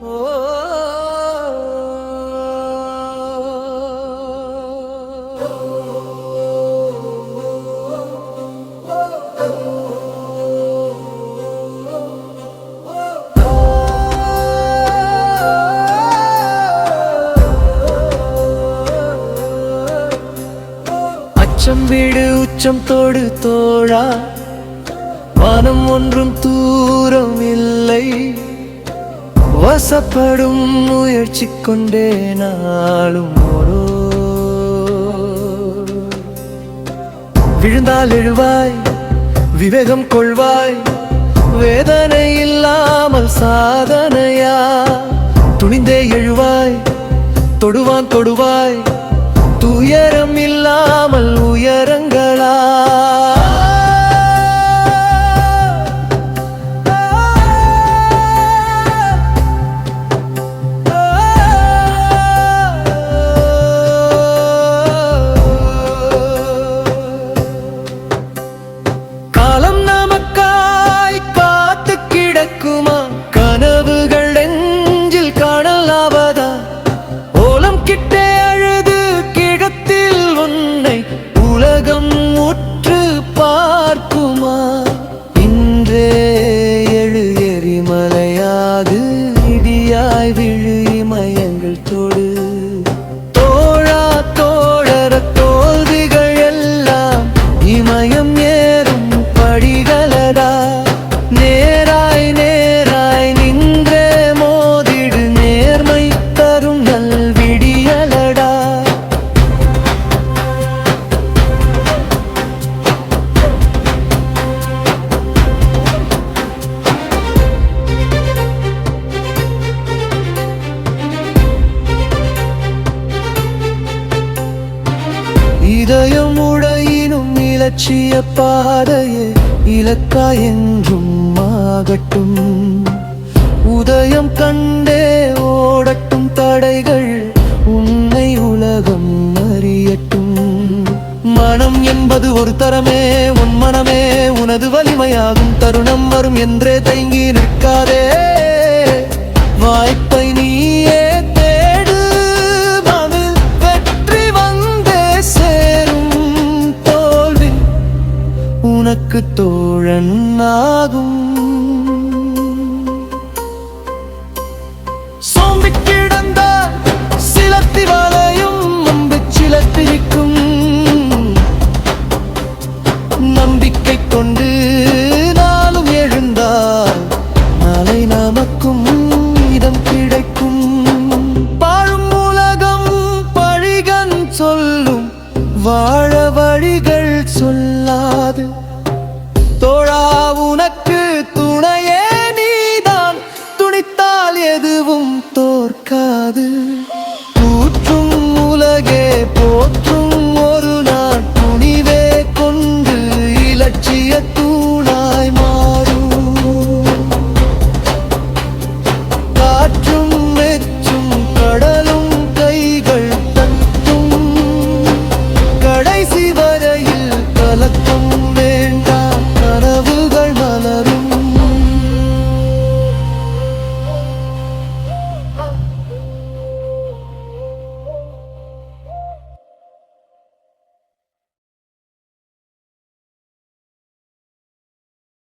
அச்சம் வீடு உச்சம் தோடு தோழா. வானம் ஒன்றும் தூரம் இல்லை. வசப்படும் முயற்சி கொண்டே நாளும் ஒரு விழுந்தால் எழுவாய் விவேகம் கொள்வாய் வேதனை இல்லாமல் சாதனையா. துணிந்தே எழுவாய் தொடுவான் தொடுவாய் துயரம் இல்லாமல் உயர எரிமலையாது இடியாய் விழு இமயங்கள் இதயம் உடையினும் இலட்சிய பாதையே இலக்கா என்றும் ஆகட்டும். உதயம் கண்டே ஓடட்டும் தடைகள் உன்னை உலகம் அறியட்டும். மனம் என்பது ஒரு தரமே உன் மனமே உனது வலிமையாகும். தருணம் வரும் என்றே தயங்கி நிற்காத. உனக்கு தோழன் ஆகும் சோம்பி கிடந்த சிலத்தி வலையும் நம்பி சிலத்திருக்கும். நம்பிக்கை கொண்டு நாளும் எழுந்தால் நாளை நமக்கும் இடம் கிடைக்கும். பாழும் உலகம் பழிகன் சொல்லும் வாழ வழிகள் சொல்லாது.